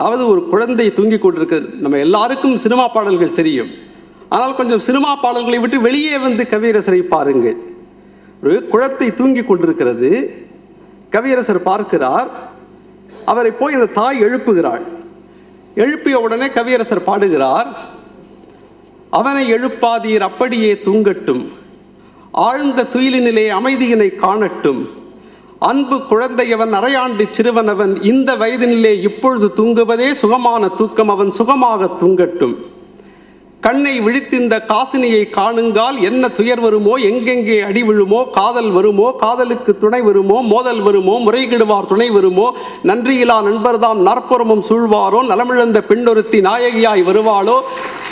அதாவது ஒரு குழந்தை தூங்கி கொண்டிருக்கிறது நம்ம எல்லாருக்கும் சினிமா பாடல்கள் தெரியும். ஆனால் கொஞ்சம் சினிமா பாடல்களை விட்டு வெளியே வந்து கவியரசரை பாருங்கள். ஒரு குழந்தை தூங்கி கொண்டிருக்கிறது. கவியரசர் பார்க்கிறார். அவரை போய் அந்த தாய் எழுப்புகிறாள். எழுப்பிய உடனே கவியரசர் பாடுகிறார். அவனை எழுப்பாதீர் அப்படியே தூங்கட்டும். ஆழ்ந்த துயிலினிலே அமைதியினை காணட்டும். அன்பு குழந்தையவன் அரையாண்டு சிறுவனவன் இந்த வயதினிலே இப்பொழுது தூங்குவதே சுகமான தூக்கம் அவன் சுகமாக தூங்கட்டும். கண்ணை விழித்திந்த காசினியை காணுங்கால் என்ன துயர் வருமோ எங்கெங்கே அடி விழுமோ காதல் வருமோ காதலுக்கு துணை வருமோ மோதல் வருமோ முறைகிடுவார் துணை வருமோ நன்றியிலா நண்பர்தாம் நாற்புறமும் சூழ்வாரோ நலமிழந்த பெண்ணொருத்தி நாயகியாய் வருவாளோ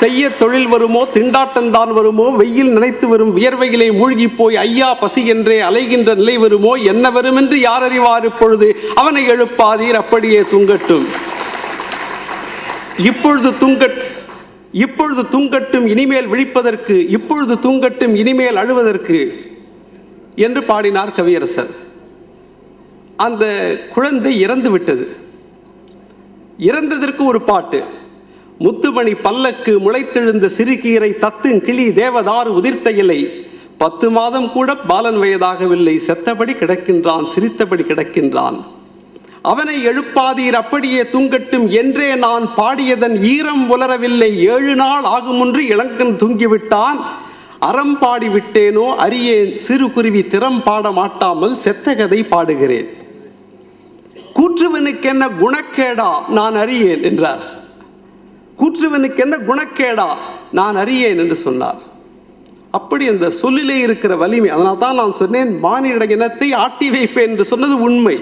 செய்ய தொழில் வருமோ திண்டாட்டம்தான் வருமோ வெயில் நினைத்து வரும் வியர்வைகளை மூழ்கி போய் ஐயா பசி என்றே அலைகின்ற நிலை வருமோ என்ன வருமென்று யார் அறிவார் இப்பொழுது? அவனை எழுப்பாதீர் அப்படியே தூங்கட்டும். இப்பொழுது தூங்கட் இப்பொழுது தூங்கட்டும் இனிமேல் விழிப்பதற்கு இப்பொழுது தூங்கட்டும் இனிமேல் அழுவதற்கு என்று பாடினார் கவியரசர். அந்த குழந்தை இறந்து விட்டது. இறந்ததற்கு ஒரு பாட்டு. முத்துமணி பல்லக்கு முளைத்தெழுந்த சிறுகீரை தத்துங் கிளி தேவதாறு உதிர்த்த இலை. பத்து மாதம் கூட பாலன் வயதாகவில்லை. செத்தபடி கிடக்கின்றான் சிரித்தபடி கிடக்கின்றான். அவனை எழுப்பாதீர் அப்படியே தூங்கட்டும் என்றே நான் பாடியதன் ஈரம் உலரவில்லை. ஏழு நாள் ஆகுமுன்று இளங்கன் தூங்கிவிட்டான். அறம் பாடி விட்டேனோ அறியேன் சிறு குருவி திறம் பாட மாட்டாமல் செத்த கதை பாடுகிறேன். கூற்றுவனுக்கு என்ன குணக்கேடா நான் அறியேன் என்றார். கூற்றுவனுக்கு என்ன குணக்கேடா நான் அறியேன் என்று சொன்னார். அப்படி அந்த சொல்லிலே இருக்கிற வலிமை அதனால் தான் நான் சொன்னேன் மானிட இனத்தை ஆட்டி வைப்பேன் என்று சொன்னது உண்மை.